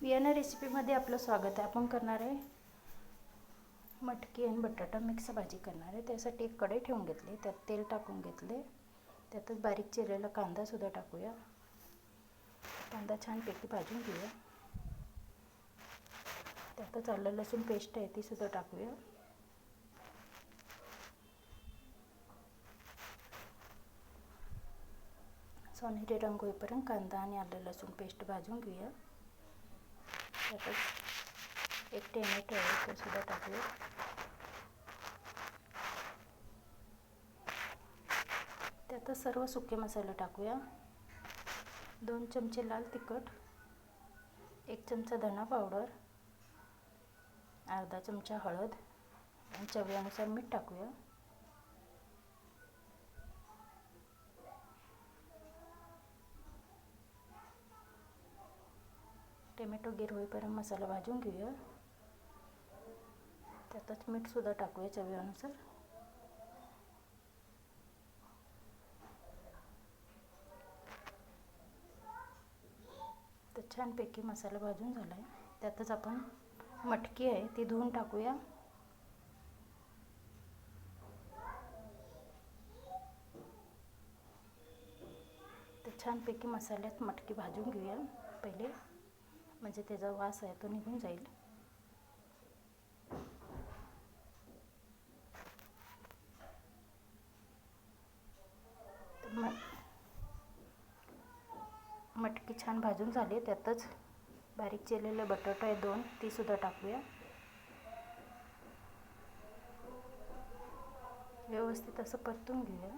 बियाणा रेसिपीमध्ये आपलं स्वागत आहे. आपण करणार आहे मटकी आणि बटाटा मिक्स भाजी करणार आहे. त्यासाठी एक कढई ठेवून घेतली. त्यात तेल टाकून घेतले. त्यातच बारीक चिरलेला कांदासुद्धा टाकूया. कांदा छानपैकी भाजून घेऊया. त्यातच आलं लसूण पेस्ट आहे तीसुद्धा टाकूया. सोनेरी रंग होईपर्यंत कांदा आणि आलं लसूण पेस्ट भाजून घेऊया. त्यातच एक टोमॅटो आहे ते सुद्धा टाकूया. त्यात सर्व सुके मसाले टाकूया. दोन चमचे लाल तिखट एक चमचा धना पावडर अर्धा चमचा हळद आणि चवीनुसार मीठ टाकूया. टोमॅटो गिर होईपर्यंत मसाला भाजून घेऊया. त्यातच मीठसुद्धा टाकूया चवीनुसार तर छानपैकी मसाला भाजून झाला आहे त्यातच आपण मटकी आहे ती धुवून टाकूया. तर छानपैकी मसाल्यात मटकी भाजून घेऊया पहिले. म्हणजे त्याचा वास आहे तो निघून जाईल. मटकी छान भाजून झाली त्यातच बारीक चिरलेले बटाटा आहे दोन तीसुद्धा टाकूया. व्यवस्थित असं परतून घेऊया.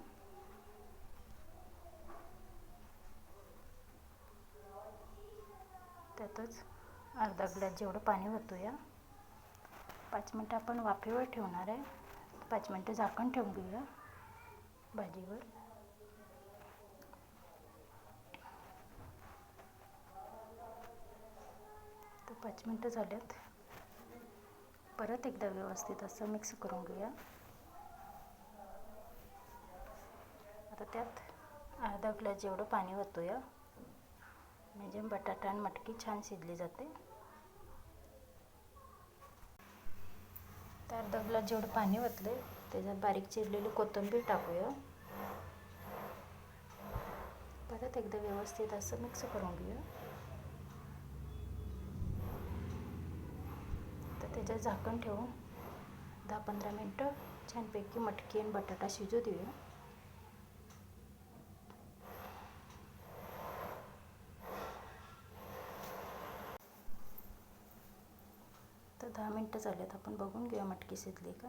त्यातच अर्धा ग्लास जेवढं पाणी या पाच मिनटं आपण वाफेवर ठेवणार आहे. पाच मिनटं झाकण ठेवून घेऊया. भाजीवर. तर पाच मिनटं झाल्यात. परत एकदा व्यवस्थित असं मिक्स करून घेऊया. आता त्यात अर्धा ग्लास जेवढं पाणी या म्हणजे बटाटा आणि मटकी छान शिजली जाते. तर अर्धा जेवढं पाणी ओतले त्याच्यात बारीक चिरलेली कोथिंबीर टाकूया. परत एकदा व्यवस्थित असं मिक्स करून घेऊया. तर त्याच्यात झाकण ठेवून दहा पंधरा मिनटं छानपैकी मटकी आणि बटाटा शिजू देऊया. तर दहा मिनटं झाल्यात आपण बघून घेऊया मटकी शिजली का?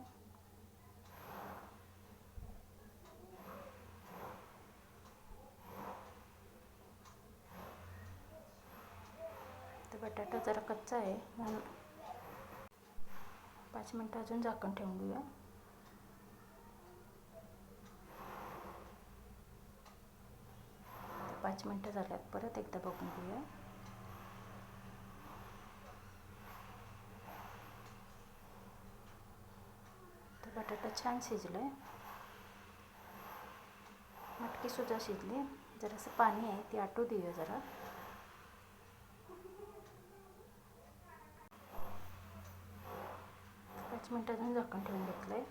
तर बटाटा जरा कच्चा आहे म्हणून पाच मिनटं अजून झाकण ठेवून घेऊया. पाच मिनटं झाल्यात परत एकदा बघून घेऊया तर बटाटा छान शिजलो आहे मटकीसुद्धा शिजली. जरासं पाणी आहे ती आटू देऊया जरा. पाच मिनटं अजून झाकण ठेवून घेतलं आहे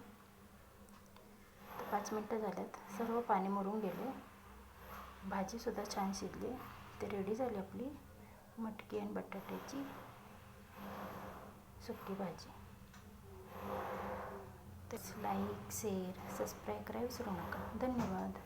तर पाच मिनटं झाल्यात. सर्व पाणी मरून गेले. भाजीसुद्धा छान शिजली. ते रेडी झाली आपली. मटकी आणि बटाट्याची सुकी भाजी. तेच लाईक शेअर सबस्क्राईब करायला विसरू नका धन्यवाद